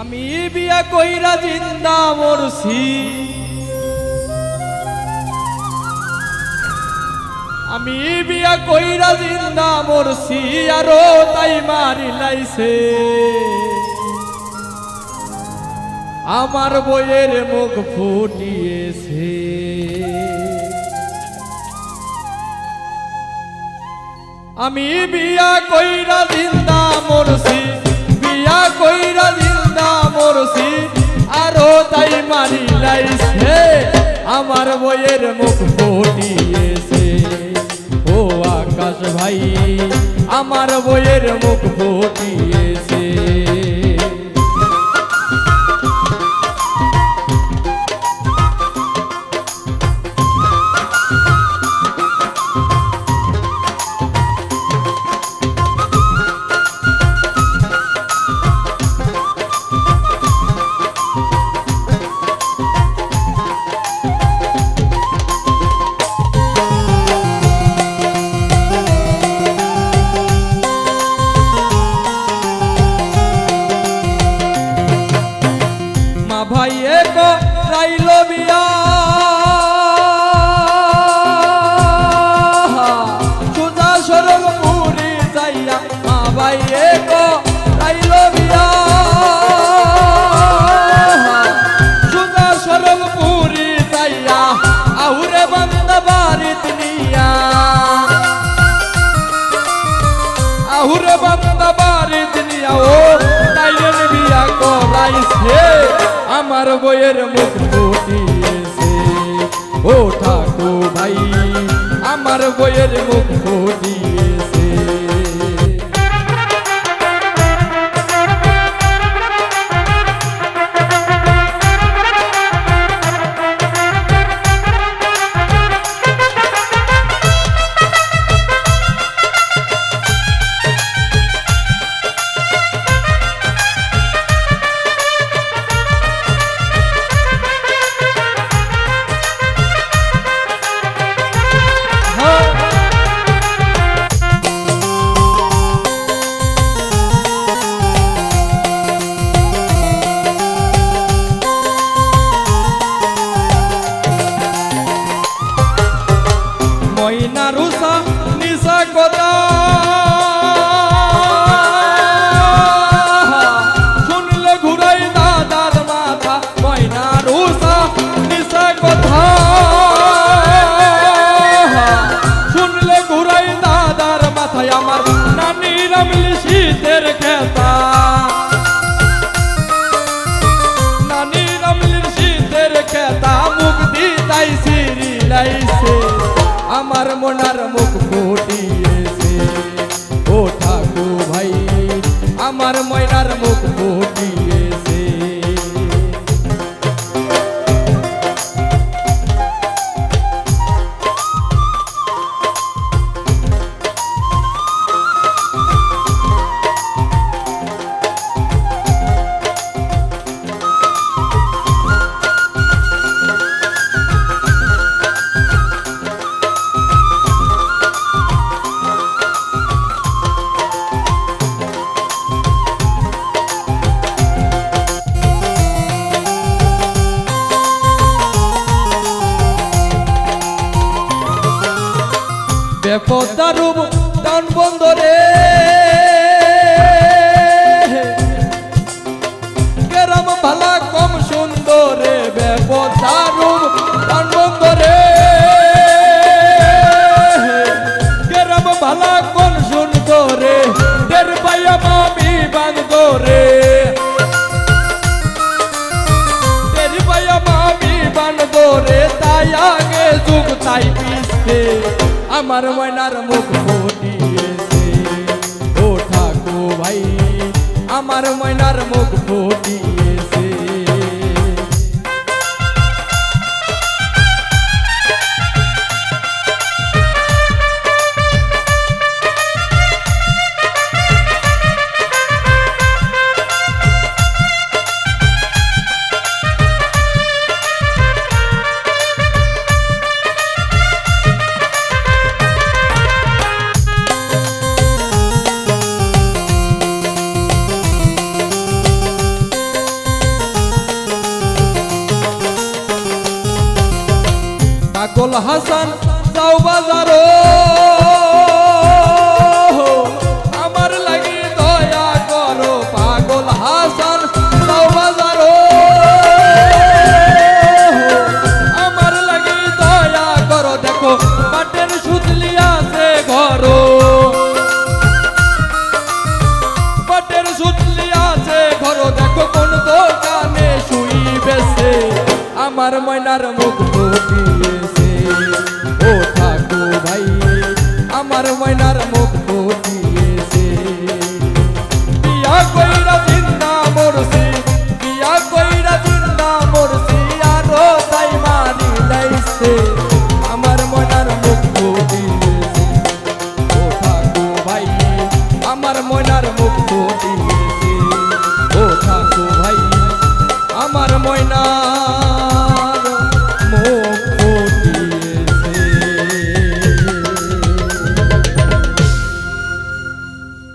আমি বিয়া কইরা জিন্দা মরছি। আমি বিয়া কইরা জিন্দা মরছি, আরও তাই মারি লাইছে। আমার বইয়ের মুখ ফুটিয়েছে। আমি বিয়া কইরা জিন্দা মরছি, বিয়া কইরা মরছি আরও তাই মারি লাইছে। আমার বইয়ের মুখ ফুটিয়েছে। ও আকাশ ভাই, আমার বইয়ের মুখ ফুটিয়েছে। মাথায় আমার নানি রামলি শীতের খেতা। বেপদারুব দান বন্দরে গেরাম ভালা কম সুন্দরে আমার ময়নার মুখ ফুটিয়েছে। ও ঠাকুর ভাই আমার ময়নার মুখ ফুটিয়েছে। পাগল হাসান দাও বাজারো।